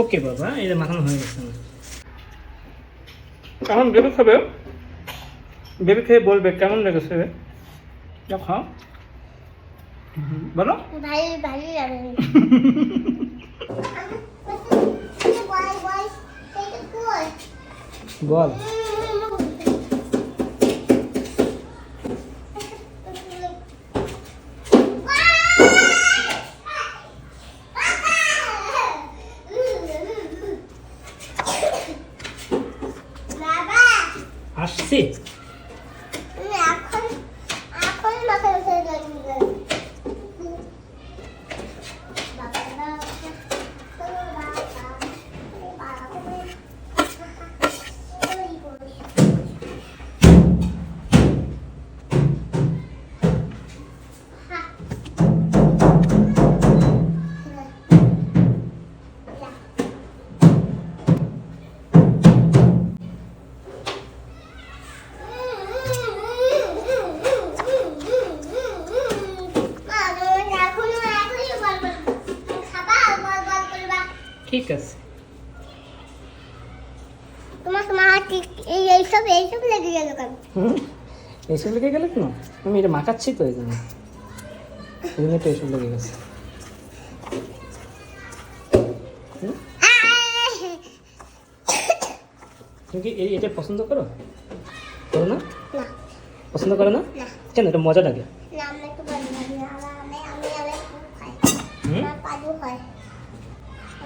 ওকে বাবা এটা মাখানো হয়ে গেছে। এখন বেবি খাবে বেবি খেয়ে বলবে কেমন লেগেছে। যা খাও। বলো। বল। See? ঠিক আছে। তোমার তোমার ঠিক এই এইসব এইসব লেগে গেল কেন? এইসব লেগে গেলে কেন? আমি এটা মাখাচ্ছি তো এই জন্য। এই জন্য তো এইসব লেগে গেছে। তুমি কি এটা পছন্দ করো? করো না। পছন্দ করো না? না। কেন? এটা মজা লাগে।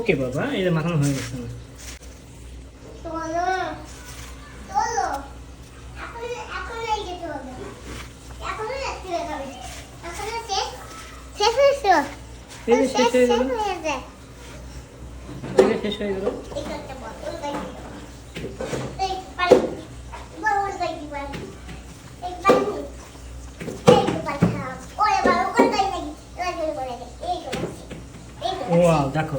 ওকে বাবা এটা মাখানো হয়ে গেছে শেষ হয়ে গেল। ওয়াও দেখো।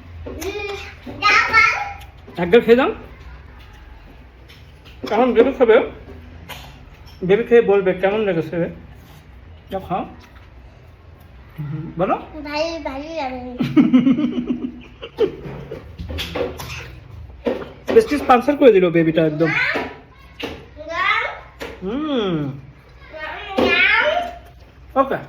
একবার খেয়ে যাও। এখন বেবি খাবে বেবি খেয়ে বলবে কেমন লেগেছে খাও। বলো। লাগে বেশি করে দিল বেবিটা একদম। হুম। ওকে।